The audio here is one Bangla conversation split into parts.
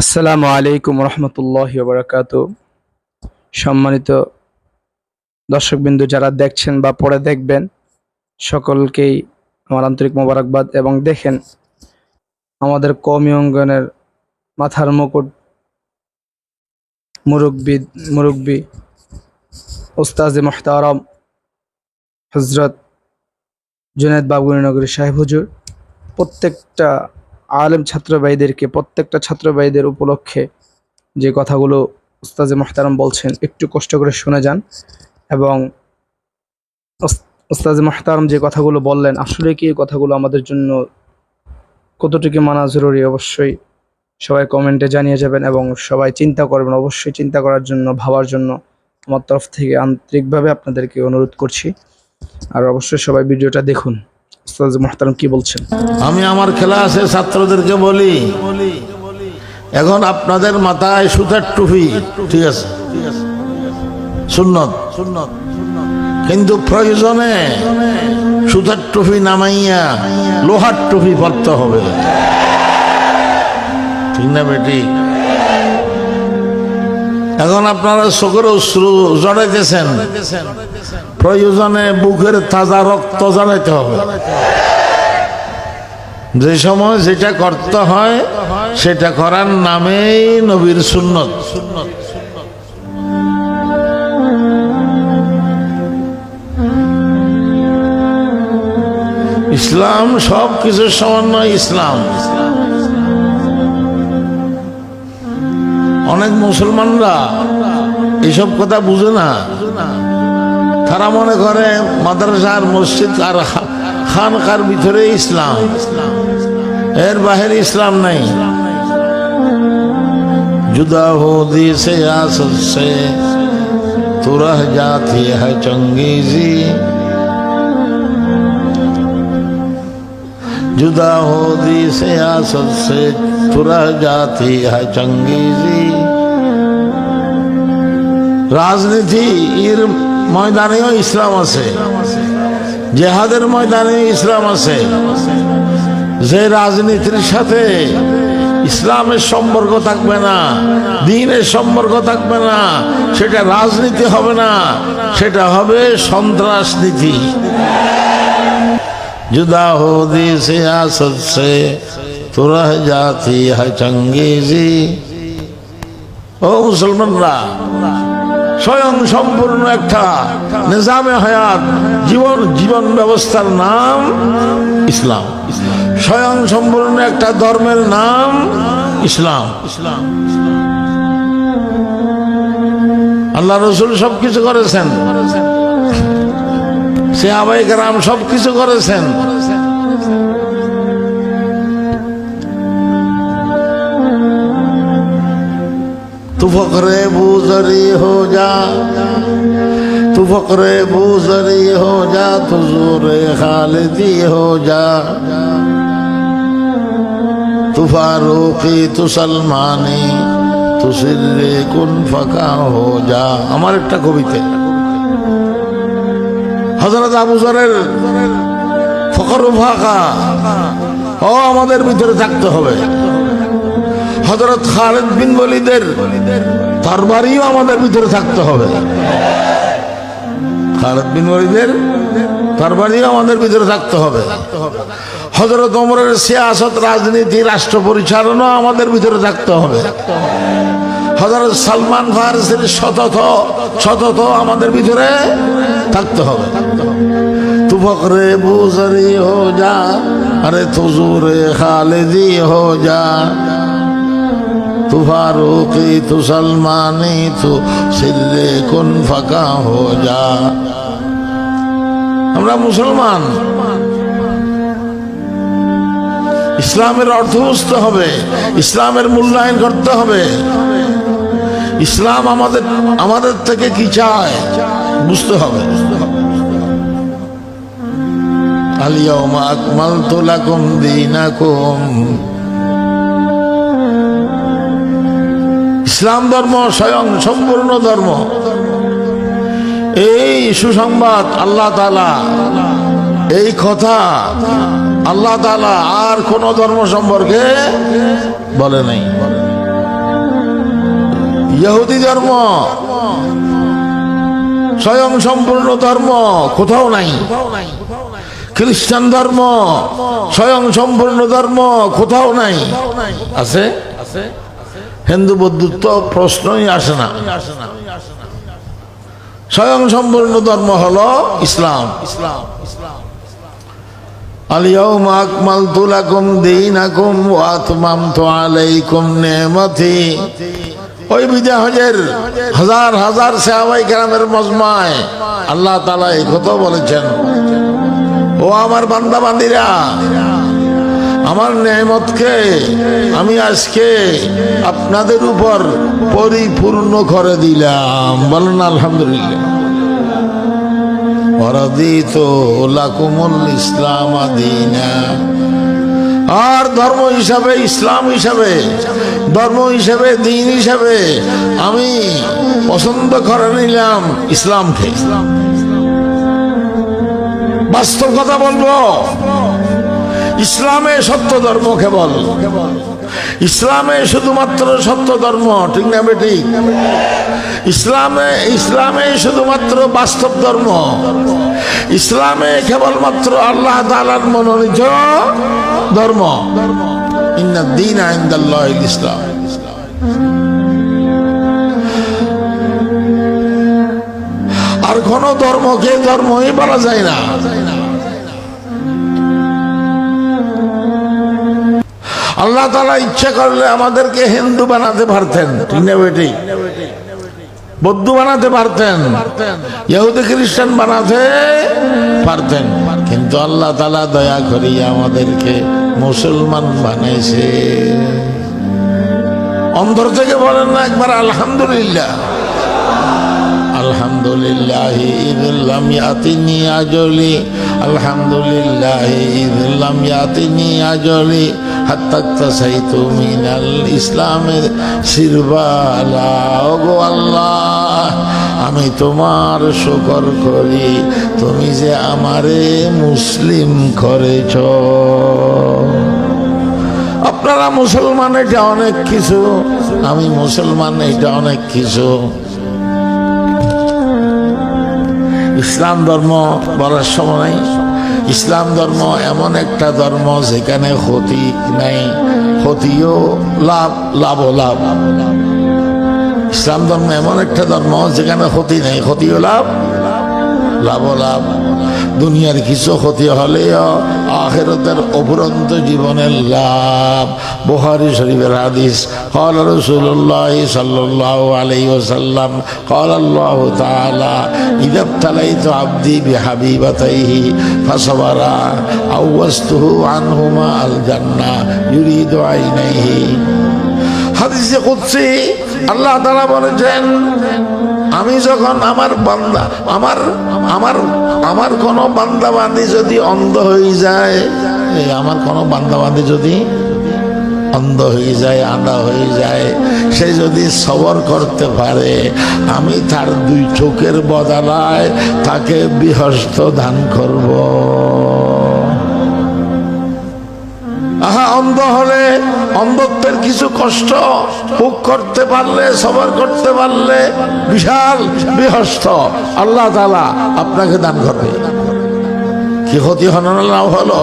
আসসালামু আলাইকুম রহমতুল্লাহ বারাকাত সম্মানিত দর্শকবিন্দু যারা দেখছেন বা পরে দেখবেন, সকলকেই আমার আন্তরিক মোবারকবাদ এবং দেখেন, আমাদের কমি অঙ্গনের মাথার মুকুট মুরব্বী মুরব্বী ওস্তাজে মোহতারম হজরত জুনেদ বাবুনগরী সাহেব হুজুর, প্রত্যেকটা আলেম ছাত্র ভাইদেরকে প্রত্যেকটা ছাত্র ভাইদের উপলক্ষে যে কথাগুলো উস্তাজে মোহতারাম বলছেন, একটু কষ্ট করে শুনে যান এবং উস্তাজে মোহতারাম যে কথাগুলো বললেন, আসলে কি এই কথাগুলো আমাদের জন্য কতটুকু মানা জরুরি অবশ্যই সবাই কমেন্টে জানিয়ে যাবেন এবং সবাই চিন্তা করবেন, অবশ্যই চিন্তা করার জন্য, ভাবার জন্য আমার তরফ থেকে আন্তরিকভাবে আপনাদেরকে অনুরোধ করছি। আর অবশ্যই সবাই ভিডিওটা দেখুন। মোহতারাম কি বলছেন? আমি আমার ক্লাসে ছাত্রদেরকে বলি, এখন আপনাদের মাথায় সুতার টুপি, ঠিক আছে? সুন্নত সুন্নত। কিন্তু প্রয়োজনে সুতার টুপি নামাইয়া লোহার টুপি পরতে হবে। ঠিক না বেটি? এখন আপনারা চোখের অশ্রু জড়াইতেছেন। প্রয়োজনে বুকের তাজা রক্ত জড়াইতে হবে। যে সময় যেটা করতে হয়, সেটা করার নামেই নবীর সুন্নত। ইসলাম সব কিছুর সমন্বয় ইসলাম। অনেক মুসলমানরা এসব কথা বুঝে না তারা মনে করে মাদ্রাসার মসজিদ আর খা- খানকার ভিতরে ইসলাম এর বাহিরে ইসলাম নাই जुदा हो दी से आसत से तू रह जाती है चंगेजी जुदा हो दी से आसत से तू रह जाती है चंगेजी রাজনীতি এর ময়দানেও ইসলাম আছে জেহাদের ময়দানে ইসলাম আছে যে রাজনীতির সাথে ইসলামের সম্পর্ক থাকবে না দিনের সম্পর্ক থাকবে না সেটা রাজনীতি হবে না সেটা হবে সন্ত্রাসনীতি जुदा हो दी सियासत से तो रह जाती है चंगेजी ও মুসলমানরা স্বয়ং সম্পূর্ণ একটা নিজামে হায়াত, জীবন জীবন ব্যবস্থার নাম ইসলাম। স্বয়ং সম্পূর্ণ একটা ধর্মের নাম ইসলাম। ইসলাম আল্লাহ রসুল সবকিছু করেছেন। সে আবাই গ্রাম সবকিছু করেছেন। तू फकरे बूजरी हो जा तू फकरे बूजरी हो जा तू जोरे खालिदी हो जा तू फारूकी तू सलमानी तू सिर्रे कुन फका हो जा আমার একটা কবিতে হজরত আবু জরের ফকর ফাঁকা ও আমাদের ভিতরে থাকতে হবে হজরত খালেদ বিন বলিদের তরবারিও আমাদের ভিতরে থাকতে হবে। খালেদ বিন বলিদের তরবারিও আমাদের ভিতরে থাকতে হবে। হজরত ওমরের সিয়াসত রাজনীতি, রাষ্ট্র পরিচালনা আমাদের ভিতরে থাকতে হবে। হজরত সালমান ফারসের শতত শতত আমাদের ভিতরে থাকতে হবে। তু ফকরে বুজরি হো যা, আরে তুজুরে খালেদি হো যা तू फारूकी तू सलमानी तू सिल्ले कुन ফাঁকা হো যা আমরা মুসলমান ইসলামের অর্থ বুঝতে হবে ইসলামের মূল্যায়ন করতে হবে ইসলাম আমাদের আমাদের থেকে কি চায় বুঝতে হবে আলিয়াউমা আকমালতু লাকুম দীনাকুম ইসলাম ধর্ম স্বয়ং সম্পূর্ণ ধর্ম। এই সুসংবাদ আল্লাহ তালা এই কথা আল্লাহ তালা আর কোন ধর্ম সম্পর্কে বলে নাই। ইহুদি ধর্ম স্বয়ং সম্পূর্ণ ধর্ম কোথাও নাই। খ্রিস্টান ধর্ম স্বয়ং সম্পূর্ণ ধর্ম কোথাও নাই। আছে? হিন্দু বৌদ্ধত্ব প্রশ্নই আসে না স্বয়ং সম্পূর্ণ ধর্ম হলো ইসলাম ইসলাম اليوم أكملت لكم دينكم وأتممت عليكم نعمتي ওই বিদায় হজের হাজার হাজার সাহাবাই গ্রামের মজমায় আল্লাহ তালা এই কথা বলেছেন ও আমার বান্দা বান্দিরা আমার নেমতকে আমি আজকে আপনাদের উপর পরিপূর্ণ করে দিলাম। বলেন আলহামদুলিল্লাহ। ওরাদিত লাকুমুল ইসলাম আর ধর্ম হিসাবে, ইসলাম হিসাবে, ধর্ম হিসাবে, দিন হিসাবে আমি পছন্দ করে নিলাম ইসলামকে। বাস্তব কথা বলব। ইসলামে সত্য ধর্ম কেবল। ইসলামে শুধুমাত্র সত্য ধর্ম, ঠিক না বেঠিক ইসলামে ইসলামে শুধুমাত্র বাস্তব ধর্ম। ইসলামে কেবলমাত্র আল্লাহ তালার মনোনীত ধর্ম। দিন আইন্দাল্লাহ ইসলাম। আর কোন ধর্মকে ধর্মই বলা যায় না। আল্লাহ তালা ইচ্ছা করলে আমাদেরকে হিন্দু বানাতে পারতেন। বৌদ্ধ বানাতে পারতেন। ইহুদি, খ্রিস্টান বানাতে পারতেন। কিন্তু আল্লাহ তালা দয়া করিয়া আমাদেরকে মুসলমান বানাইছে। অন্তর থেকে বলেন না একবার আলহামদুলিল্লাহ। আলহামদুলিল্লাহ আজলি আলহামদুলিল্লাহ ইদুল্লাম ইয়াতিনি আজলি হাত্তাক্তা সাইতু মিনাল ইসলামের শিরবালা। ওগো আল্লাহ, আমি তোমার শুকর করি, তুমি যে আমারে মুসলিম করেছ। আপনারা মুসলমান, এটা অনেক কিছু। আমি মুসলমান, এটা অনেক কিছু। ইসলাম ধর্ম বলার সময় ইসলাম ধর্ম এমন একটা ধর্ম যেখানে ক্ষতি নেই, ক্ষতিও লাভ, লাভও লাভ। ইসলাম ধর্ম এমন একটা ধর্ম যেখানে ক্ষতি নেই, ক্ষতিও লাভ লাভ লাভ। দুনিয়ার কিছু ক্ষতি হলেও আখেরতের অপুরন্ত জীবনের লাভ। বুহারি শরীফের হাদিস হল রসুল্লাহ সাল্লাহ আলাই ওসাল্লাম কল আল্লাহ তালা ইদাব তালাই তো আব্দি বিহাবি বাতাইহি ফাসবারা আন আনহুমা আল জান্না ইউরিদ আইনাইহি। হাদিসে করছি আল্লাহ তালা বলেছেন আমি যখন আমার বান্দা, আমার আমার আমার কোন বান্দাবান্দি যদি অন্ধ হয়ে যায় আমার কোন বান্দাবান্দি যদি অন্ধ হয়ে যায়, আঁধা হয়ে যায়, সে যদি সবর করতে পারে, আমি তার দুই চোখের বদলায় তাকে বিহস্ত দান করব। আহা, অন্ধ হলে অন্ধত্বের কিছু কষ্ট ভোগ করতে পারলে, সবার করতে পারলে বিশাল বিহস্ত। আল্লাহ তালা আপনাকে দান করবে। কি ক্ষতি হন হলো?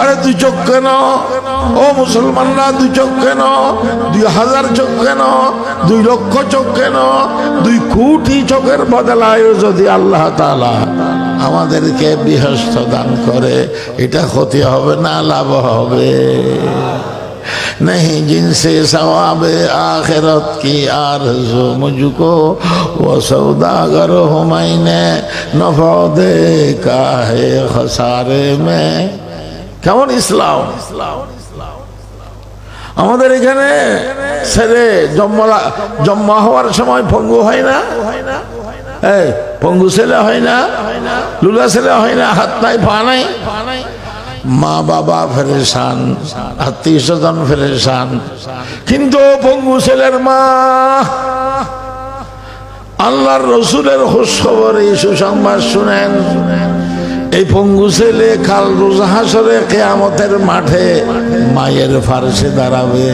আরে তুই চোখ কেন ও মুসলমানরা, দুই চোখ কেন দুই হাজার চোখ কেন দুই লক্ষ চোখ কেন দুই কোটি চোখের বদলায় যদি আল্লাহ তালা আমাদেরকে বৃহস্ত দান করে, এটা ক্ষতি হবে না, লাভ হবে। نہیں جن سے ثواب آخرت کی آرزو مجھ کو وہ میں نے نفع دے کا ہے خسارے میں کون اسلام اسلام আমাদের এখানে ছেলে জন্মলা জন্মা হওয়ার সময় পঙ্গু হয় না? পঙ্গু ছেলে হয় না? লুলা ছেলে হয় না? হাত নাই, পা নাই? মা বাবা ফেরেশান, আত্মীয় স্বজন ফেরেশান। কিন্তু পঙ্গু ছেলের মা, আল্লাহর রসুলের খোঁজ খবর এই সুসংবাদ শুনেন শুনেন। এই পঙ্গু ছেলে কাল রোজ হাসরে কেয়ামতের মাঠে মায়ের ফারসে দাঁড়াবে।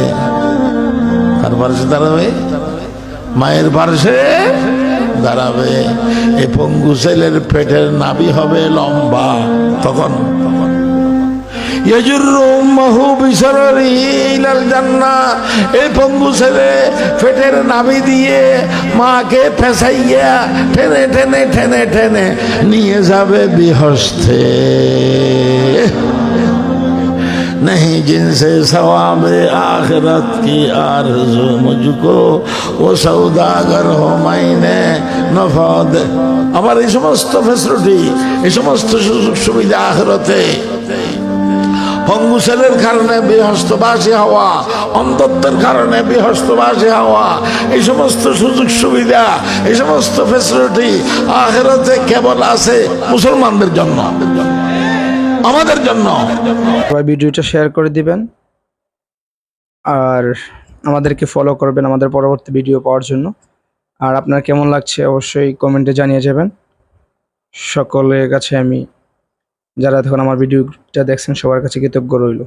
কার ফারসে দাঁড়াবে? মায়ের ফারসে দাঁড়াবে। এই পঙ্গু ছেলের পেটের নাবি হবে লম্বা। তখন এই পঙ্গু ছেলে পেটের নাভি দিয়ে মাকে ফেসাইয়া টেনে টেনে টেনে টেনে নিয়ে যাবে বিহস্তে नहीं जिनसे सवाब आखिरत की आरज़ू मुझको वो सौदागर हो मैंने नफा दे আমার এই সমস্ত ফেসিলিটি এই সমস্ত সুযোগ সুবিধা আখেরাতে পঙ্গুসেলের কারণে বিহস্তবাসী হওয়া, অন্ধত্বের কারণে বিহস্তবাসী হওয়া, এই সমস্ত সুযোগ সুবিধা, এই সমস্ত ফেসিলিটি আখেরাতে কেবল আছে মুসলমানদের জন্য, আমাদের জন্য। ভিডিওটা শেয়ার করে দিবেন। আর আমাদেরকে ফলো করবেন আমাদের পরবর্তী ভিডিও পাওয়ার জন্য। আর আপনার কেমন লাগছে অবশ্যই কমেন্টে জানিয়ে যাবেন। সকলের কাছে আমি যারা এখন আমার ভিডিওটা দেখছেন সবার কাছে কৃতজ্ঞ রইল।